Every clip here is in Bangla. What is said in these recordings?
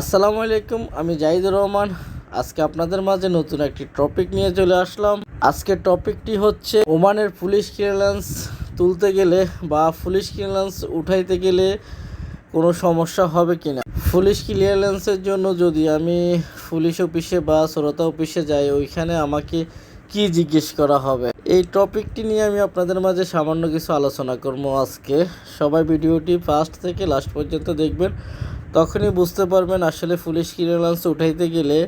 আসসালামু আলাইকুম, আমি জাহিদুর রহমান। আজকে আপনাদের মাঝে নতুন একটি টপিক নিয়ে চলে আসলাম। আজকের টপিকটি হচ্ছে ওমানের পুলিশ ক্লিয়ারেন্স তুলতে গেলে বা পুলিশ ক্লিয়ারেন্স উঠাইতে গেলে কোনো সমস্যা হবে কি না পুলিশ ক্লিয়ারেন্সের জন্য যদি আমি পুলিশ অফিসে বা শ্রোতা অফিসে যাই, ওইখানে আমাকে কি জিজ্ঞেস করা হবে? এই টপিকটি নিয়ে আমি আপনাদের মাঝে সামান্য কিছু আলোচনা করব আজকে। সবাই ভিডিওটি ফার্স্ট থেকে লাস্ট পর্যন্ত দেখবেন। তখনই বুঝতে পারবেন আসলে পুলিশ ক্লিয়ারেন্স উঠাইতে গেলে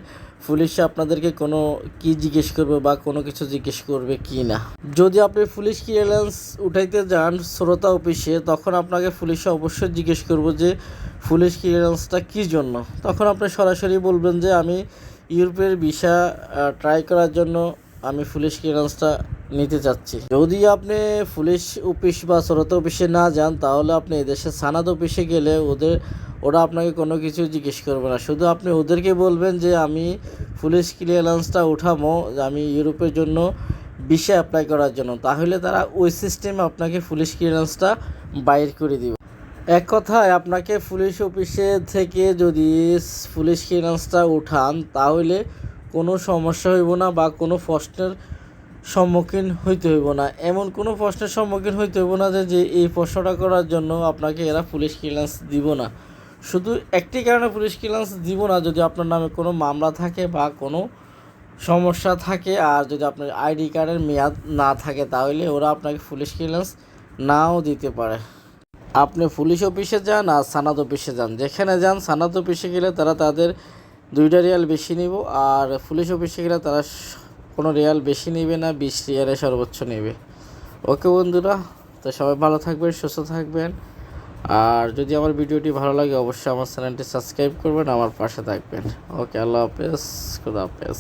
পুলিশ আপনাদেরকে কোনো কি জিজ্ঞেস করবে বা কোনো কিছু জিজ্ঞেস করবে কি না। যদি আপনি পুলিশ ক্লিয়ারেন্স উঠাইতে যান শ্রোতা অফিসে, তখন আপনাকে পুলিশে অবশ্যই জিজ্ঞেস করব যে পুলিশ ক্লিয়ারেন্সটা কী জন্য? তখন আপনি সরাসরি বলবেন যে আমি ইউরোপের ভিসা ট্রাই করার জন্য আমি পুলিশ ক্লিয়ারেন্সটা নিতে চাচ্ছি। যদি আপনি পুলিশ অফিস বা শ্রোতা অফিসে না যান, তাহলে আপনি এদেশে সানাদ অফিসে গেলে ওদের ওরা আপনাকে কোনো কিছু জিজ্ঞেস করবে না। শুধু আপনি ওদেরকে বলবেন যে আমি পুলিশ ক্লিয়ারেন্সটা উঠাবো আমি ইউরোপের জন্য ভিসা অ্যাপ্লাই করার জন্য। তাহলে তারা ওই সিস্টেমে আপনাকে পুলিশ ক্লিয়ারেন্সটা বাইর করে দিবে। এক কথায় আপনাকে পুলিশ অফিসে থেকে যদি পুলিশ ক্লিয়ারেন্সটা উঠান, তাহলে কোনো সমস্যা হইব না বা কোনো প্রশ্নের সম্মুখীন হইতে হইব না। এমন কোনো প্রশ্নের সম্মুখীন হইতে হইব না যে এই প্রশ্নটা করার জন্য আপনাকে এরা পুলিশ ক্লিয়ারেন্স দিব না। শুধু একটি কারণে পুলিশ ক্লিয়ারেন্স দিব না, যদি আপনার নামে কোনো মামলা থাকে বা কোনো সমস্যা থাকে আর যদি আপনার আইডি কার্ডের মেয়াদ না থাকে, তাহলে ওরা আপনাকে পুলিশ ক্লিয়ারেন্স নাও দিতে পারে। আপনি পুলিশ অফিসে যান আর সানাদ অফিসে যান। যেখানে যান সানাদ অফিসে গেলে তারা তাদের দুইটা রিয়াল বেশি নিব আর পুলিশ অফিসে গেলে তারা কোনো রিয়াল বেশি নেবে না, বিশ রিয়ালে সর্বোচ্চ নেবে। ওকে বন্ধুরা, তো সবাই ভালো থাকবেন, সুস্থ থাকবেন। আর যদি আমার ভিডিওটি ভালো লাগে, অবশ্যই আমার চ্যানেলটি সাবস্ক্রাইব করবেন, আমার পাশে থাকবেন। ওকে, আল্লাহ হাফেজ, খুদা হাফেজ।